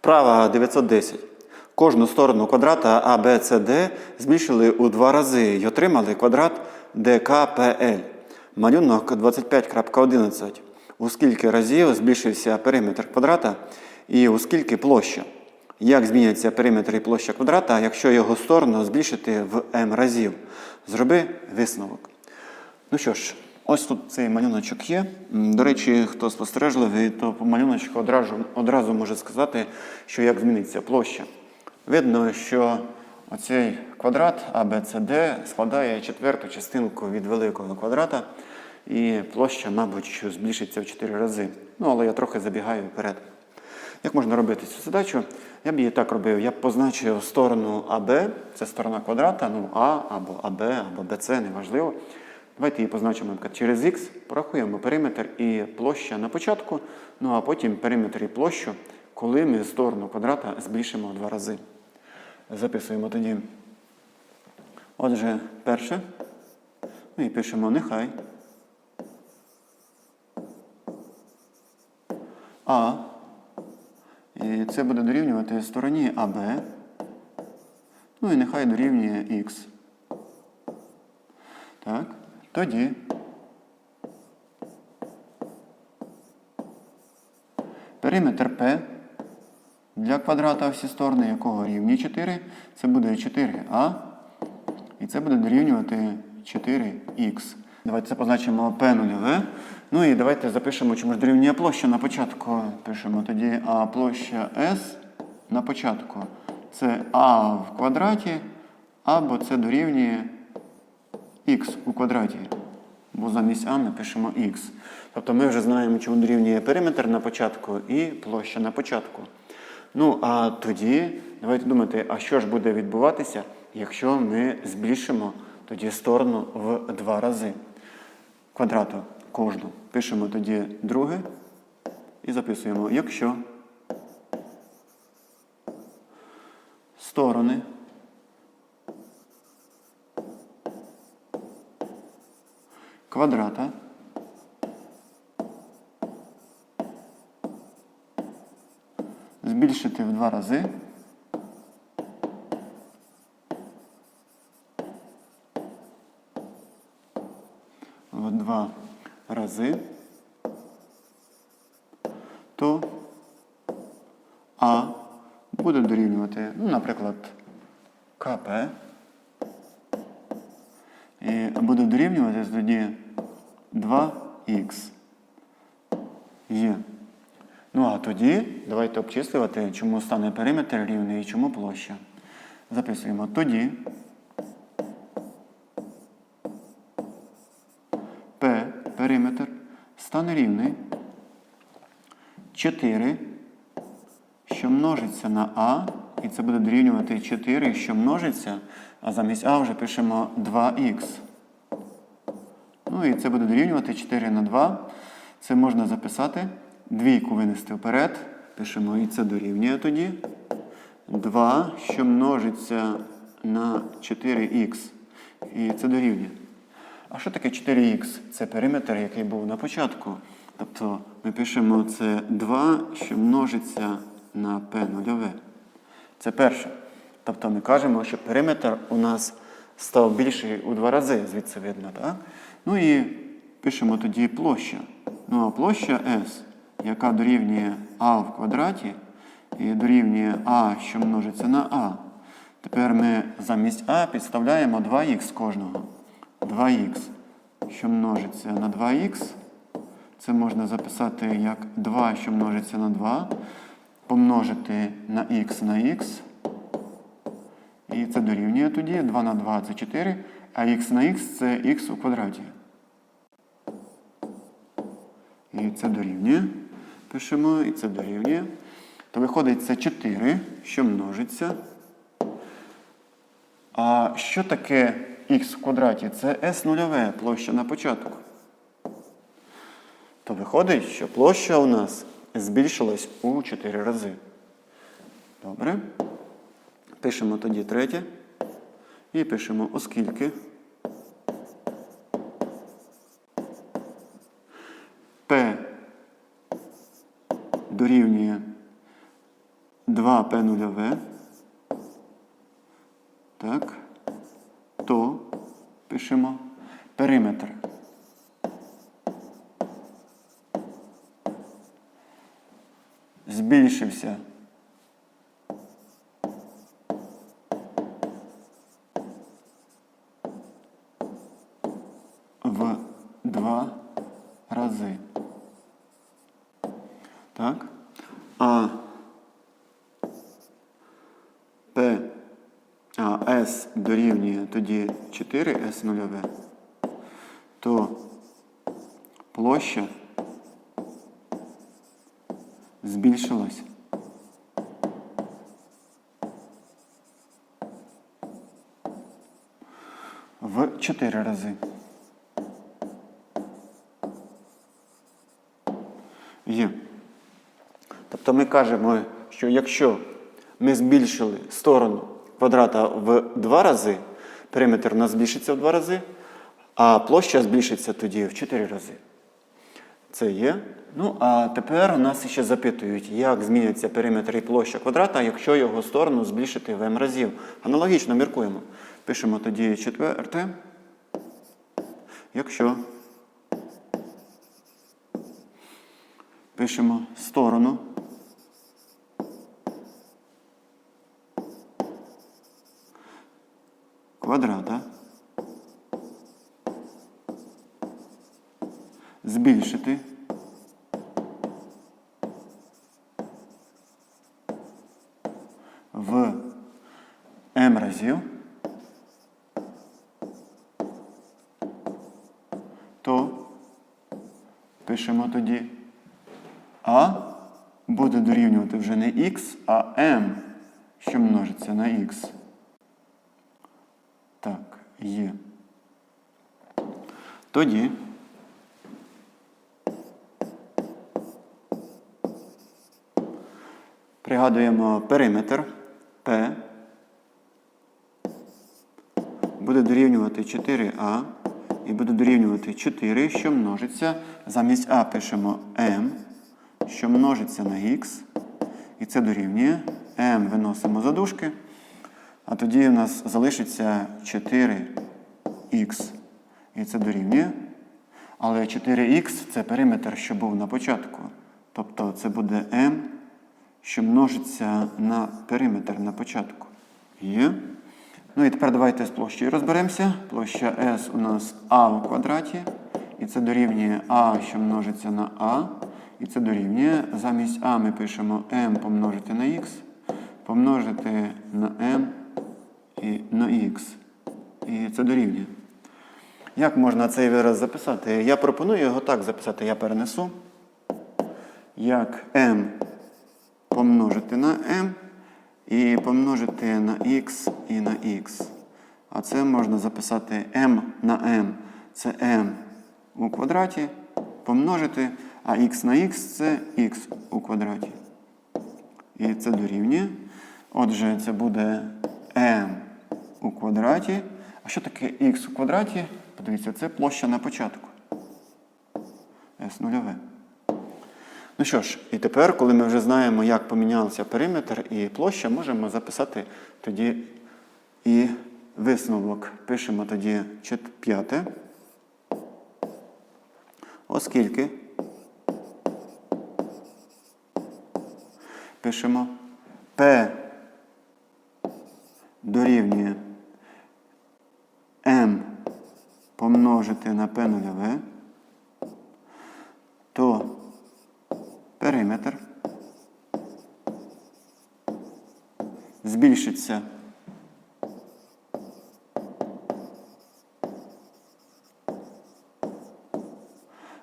Вправа 910. Кожну сторону квадрата ABCD збільшили у два рази і отримали квадрат ДКПЛ. Малюнок 25.11. У скільки разів збільшився периметр квадрата і у скільки площа? Як зміняться периметр і площа квадрата, якщо його сторону збільшити в m разів? Зроби висновок. Ну що ж, ось тут цей малюночок є. До речі, хто спостережливий, то по малюночку одразу, одразу може сказати, що як зміниться площа. Видно, що оцей квадрат ABCD складає четверту частинку від великого квадрата, і площа, мабуть, збільшиться в 4 рази. Ну, але я трохи забігаю вперед. Як можна робити цю задачу? Я б її так робив. Я б позначив сторону АБ, це сторона квадрата, ну А або АБ, або БЦ, неважливо. Давайте її позначимо через Х, порахуємо периметр і площа на початку, ну а потім периметр і площу, коли ми сторону квадрата збільшимо в два рази. Записуємо тоді. Отже, перше. Ну і пишемо нехай. А. І це буде дорівнювати стороні АБ. Ну і нехай дорівнює Х. Так. Тоді. Периметр П для квадрата всі сторони якого рівні 4. Це буде 4А. І це буде дорівнювати 4х. Давайте це позначимо P нульове. Ну і давайте запишемо, чому ж дорівнює площа на початку. Пишемо тоді А площа S на початку. Це А в квадраті, або це дорівнює х у квадраті. Бо замість А ми пишемо х. Тобто ми вже знаємо, чому дорівнює периметр на початку і площа на початку. Ну, а тоді давайте думати, а що ж буде відбуватися, якщо ми збільшимо тоді сторону в два рази квадрату кожну. Пишемо тоді друге і записуємо, якщо сторони квадрата збільшити в два рази. В два рази, то А буде дорівнювати, ну, наприклад, КП. І буде дорівнювати тоді 2х. Є. Ну а тоді давайте обчислювати, чому стане периметр рівний і чому площа. Записуємо тоді. P периметр стане рівний 4, що множиться на А, і це буде дорівнювати 4, що множиться, а замість А вже пишемо 2х. Ну і це буде дорівнювати 4 на 2. Це можна записати. Двійку винести вперед. Пишемо і це дорівнює тоді. 2, що множиться на 4х. І це дорівнює. А що таке 4х? Це периметр, який був на початку. Тобто ми пишемо це 2, що множиться на p нульове. Це перше. Тобто ми кажемо, що периметр у нас став більший у два рази, звідси видно, так? Ну і пишемо тоді площа. Ну а площа S, яка дорівнює А в квадраті, і дорівнює А, що множиться на А. Тепер ми замість А підставляємо 2х кожного. 2х, що множиться на 2х. Це можна записати як 2, що множиться на 2, помножити на х на х. І це дорівнює тоді 2 на 2 це 4, а х на х це х у квадраті. І це дорівнює. Пишемо, і це дорівнює. То виходить це 4, що множиться. А що таке х в квадраті? Це s нульове площа на початку. То виходить, що площа у нас збільшилась у 4 рази. Добре. Пишемо тоді третє. І пишемо, оскільки P дорівнює 2p нульове. Так. То пишемо периметр. Збільшився. В два рази. Так? А П, а С дорівнює тоді 4 С нульове, то площа збільшилась. В 4 рази. Є. Тобто ми кажемо, що якщо ми збільшили сторону квадрата в два рази, периметр у нас збільшиться в два рази, а площа збільшиться тоді в 4 рази. Це є. Ну, а тепер у нас ще запитують, як зміниться периметр і площа квадрата, якщо його сторону збільшити в m разів. Аналогічно міркуємо. Пишемо тоді четверте. Якщо пишемо сторону. Квадрата. Збільшити. В m разів. То пишемо тоді а буде дорівнювати вже не х, а m, що множиться на х. Так, є. Тоді пригадуємо периметр P буде дорівнювати 4а і буде дорівнювати 4, що множиться. Замість А пишемо m, що множиться на х. І це дорівнює. m виносимо за дужки. А тоді у нас залишиться 4х. І це дорівнює. Але 4х це периметр, що був на початку. Тобто це буде m, що множиться на периметр на початку. Є. Ну і тепер давайте з площею розберемося. Площа S у нас А у квадраті. І це дорівнює А, що множиться на А. І це дорівнює. Замість А ми пишемо m помножити на х, помножити на m і на х. І це дорівнює. Як можна цей вираз записати? Я пропоную його так записати. Я перенесу. Як m помножити на m і помножити на x і на x. А це можна записати m на m. Це m у квадраті помножити, а x на x це x у квадраті. І це дорівнює. Отже, це буде m у квадраті. А що таке x у квадраті? Подивіться, це площа на початку. S нульове. Ну що ж, і тепер, коли ми вже знаємо, як помінялися периметр і площа, можемо записати тоді і висновок. Пишемо тоді п'яте. Оскільки пишемо P дорівнює M помножити на P то периметр збільшиться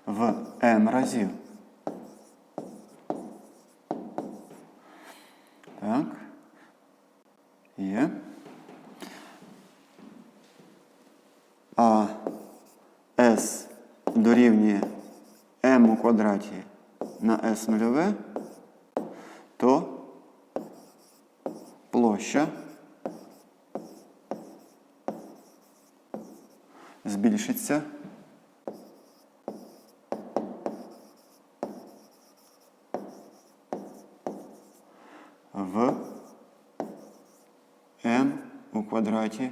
в m разів. Так. Є. А s дорівнює m у квадраті на s нульове, то площа збільшиться в m у квадраті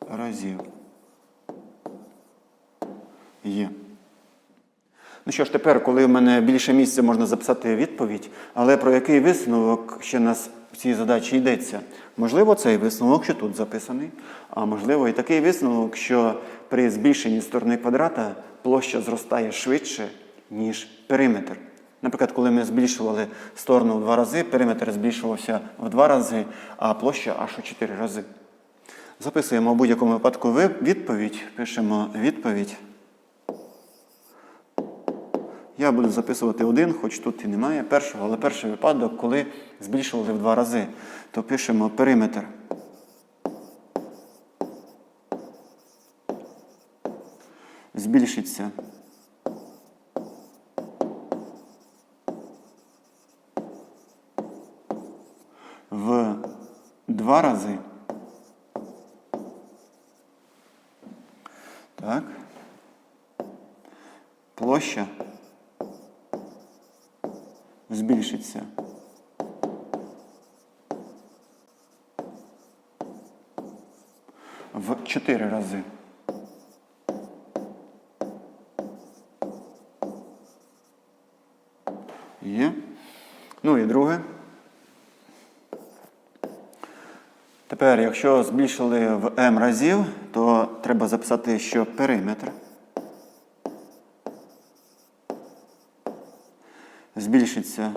разів. Є. Ну що ж, тепер, коли в мене більше місця, можна записати відповідь, але про який висновок ще нас в цій задачі йдеться? Можливо, цей висновок, що тут записаний, а можливо і такий висновок, що при збільшенні сторони квадрата площа зростає швидше, ніж периметр. Наприклад, коли ми збільшували сторону в два рази, периметр збільшувався в два рази, а площа аж у чотири рази. Записуємо в будь-якому випадку відповідь, пишемо відповідь. Я буду записувати один, хоч тут і немає першого, але перший випадок, коли збільшували в два рази, то пишемо периметр. Збільшиться. В два рази. Так. Площа збільшиться. В 4 рази. Є. Ну і друге. Тепер, якщо збільшили в m разів, то треба записати, що периметр збільшиться.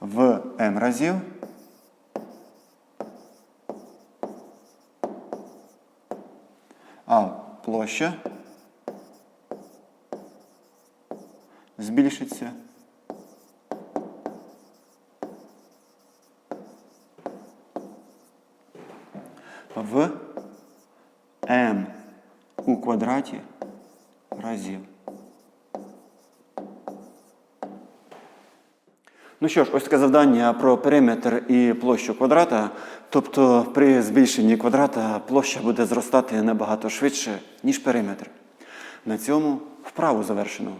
В m разів. А площа. Збільшиться в m у квадраті разів. Ну що ж, ось таке завдання про периметр і площу квадрата. Тобто при збільшенні квадрата площа буде зростати набагато швидше, ніж периметр. На цьому вправу завершено.